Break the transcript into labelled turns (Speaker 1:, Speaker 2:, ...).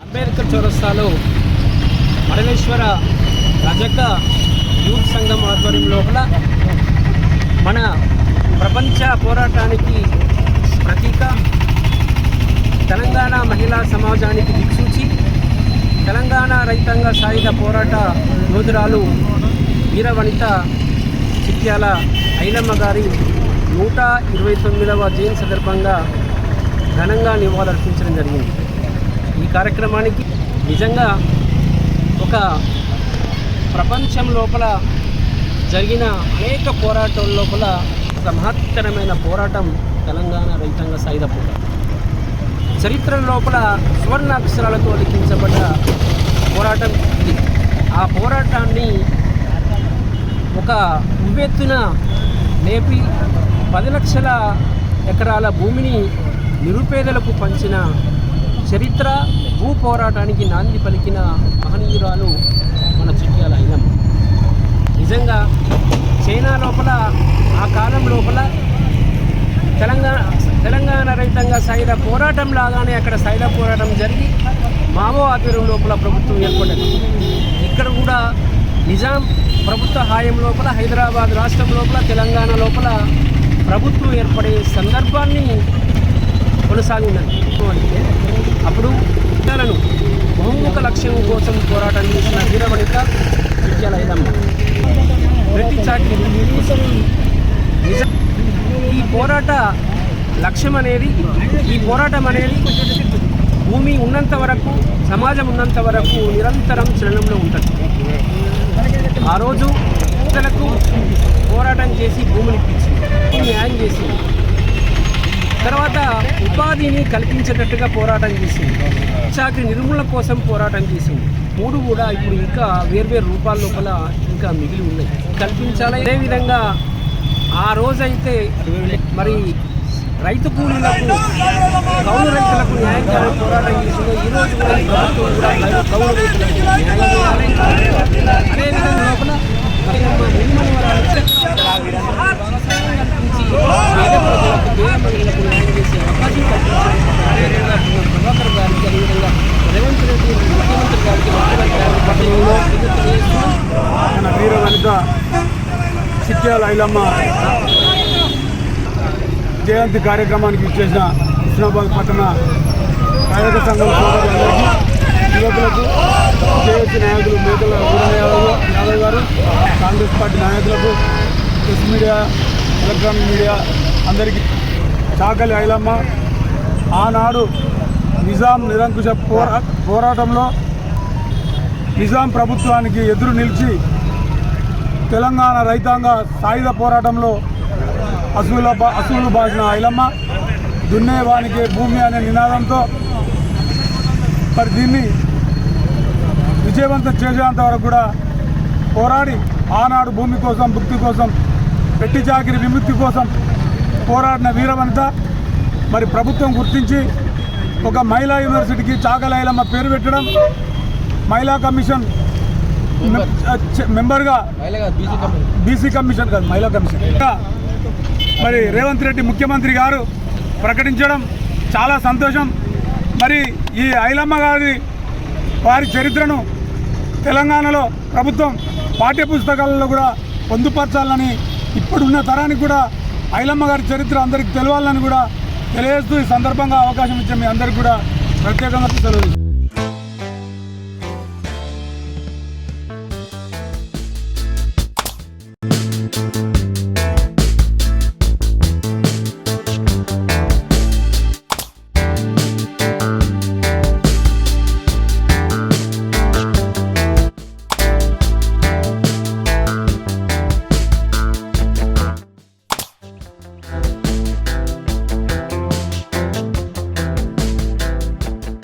Speaker 1: అంబేద్కర్ చౌరస్తాలో మడలేశ్వర రజక యూత్ సంఘం ఆధ్వర్యం లోపల మన ప్రపంచ పోరాటానికి ప్రతీక తెలంగాణ మహిళా సమాజానికి దిక్సూచి తెలంగాణ రైతాంగ సాయుధ పోరాట యోధురాలు వీరవనిత చిట్యాల ఐలమ్మ గారి నూట ఇరవై తొమ్మిదవ జయంతి సందర్భంగా ఘనంగా నివాళులర్పించడం జరిగింది. ఈ కార్యక్రమానికి నిజంగా ఒక ప్రపంచం లోపల జరిగిన అనేక పోరాటం లోపల ఒక మహత్తరమైన పోరాటం తెలంగాణ రైతాంగ సాయుధ పోరాటం. చరిత్ర లోపల సువర్ణ అక్షరాలతో లిఖించబడ్డ పోరాటం ఇది. ఆ పోరాటాన్ని ఒక ఉవ్వెత్తున లేపి పది లక్షల ఎకరాల భూమిని నిరుపేదలకు పంచిన చరిత్ర భూ పోరాటానికి నాంది పలికిన మహనీయురాలు మన చిట్యాల అయినం నిజంగా చైనా లోపల ఆ కాలం లోపల తెలంగాణ తెలంగాణ రైతంగా సైల పోరాటం లాగానే అక్కడ సైల పోరాటం జరిగి మావో ఆధ్వర్యం లోపల ప్రభుత్వం ఏర్పడింది ఇక్కడ కూడా నిజాం ప్రభుత్వ హాయం లోపల హైదరాబాద్ రాష్ట్రం లోపల తెలంగాణ లోపల ప్రభుత్వం ఏర్పడే సందర్భాన్ని కొనసాగినది అంటే అప్పుడు పిల్లలను బహుముఖ లక్ష్యం కోసం పోరాటం చేసిన వీరవనిత విద్యాల ఐదమ్మ ప్రతి ఈ పోరాట లక్ష్యం అనేది ఈ పోరాటం అనేది భూమి ఉన్నంత వరకు సమాజం ఉన్నంత వరకు నిరంతరం చలనంలో ఉంటుంది. ఆ రోజు పిల్లలకు పోరాటం చేసి భూమిని ఇప్పించింది న్యాయం చేసింది తర్వాత ఉపాధిని కల్పించేటట్టుగా పోరాటం చేసింది. చాకరి నిర్మూలన కోసం పోరాటం చేసింది. మూడు కూడా ఇప్పుడు ఇంకా వేర్వేరు రూపాల లోపల ఇంకా మిగిలి ఉన్నాయి. కల్పించాలి. అదేవిధంగా ఆ రోజైతే మరి రైతు కూలీలకు కౌలు రైతులకు న్యాయం చేయాలని పోరాటం చేసిందో. ఈ రోజు కూడా ఈ ప్రభుత్వం కూడా కౌలు- కౌలు రైతులకు న్యాయం చేయాలి అదేవిధంగా లోపల మరి మా నిర్మలవరాలు వ్యవసాయం కల్పించి పేద ప్రజలకు పేద మహిళలకు న్యాయం చేసే అవకాశం కల్పించారు అదేవిధంగా ప్రభాకర్ గారికి అదేవిధంగా రేవంత్ రెడ్డి ముఖ్యమంత్రి గారికి ముఖ్యమంత్రి గారికి పట్టణంలో విజ్ఞప్తి చేస్తున్నాం
Speaker 2: మన వీర వనిత చిట్యాల ఐలమ్మ జయంతి కార్యక్రమానికి ఇచ్చేసిన హుస్నాబాద్ పట్టణ కార్యక సంఘం సోదరులందరికీ యువకులకు జేఏసీ నాయకులు మేకల యాదవ్ యాదవ్ గారు కాంగ్రెస్ పార్టీ నాయకులకు ప్రెస్ మీడియా ఎలక్ట్రానిక్ మీడియా అందరికీ. చాకలి ఐలమ్మ ఆనాడు నిజాం నిరంకుశ పోరా పోరాటంలో నిజాం ప్రభుత్వానికి ఎదురు నిలిచి తెలంగాణ రైతాంగ సాయుధ పోరాటంలో అసూల అసూలు బాసిన ఐలమ్మ దున్నేవానికి భూమి అనే నినాదంతో మరి దీన్ని విజయవంతం చేసేంత వరకు కూడా పోరాడి ఆనాడు భూమి కోసం భుక్తి కోసం పెట్టి చాకిరి విముక్తి కోసం పోరాడిన వీరవనిత మరి ప్రభుత్వం గుర్తించి ఒక మహిళా యూనివర్సిటీకి చాకలైలమ్మ పేరు పెట్టడం మహిళా కమిషన్ మెంబర్గా బీసీ కమిషన్. కాదు మహిళా కమిషన్. మరి రేవంత్ రెడ్డి ముఖ్యమంత్రి గారు ప్రకటించడం చాలా సంతోషం. మరి ఈ ఐలమ్మ గారి వారి చరిత్రను తెలంగాణలో ప్రభుత్వం పాఠ్య పుస్తకాలలో కూడా పొందుపరచాలని ఇప్పుడున్న తరానికి కూడా ఐలమ్మ గారి చరిత్ర అందరికీ తెలవాలని కూడా తెలియజేస్తూ ఈ సందర్భంగా అవకాశం ఇచ్చే మీ అందరికీ కూడా ప్రత్యేకంగా సెలవు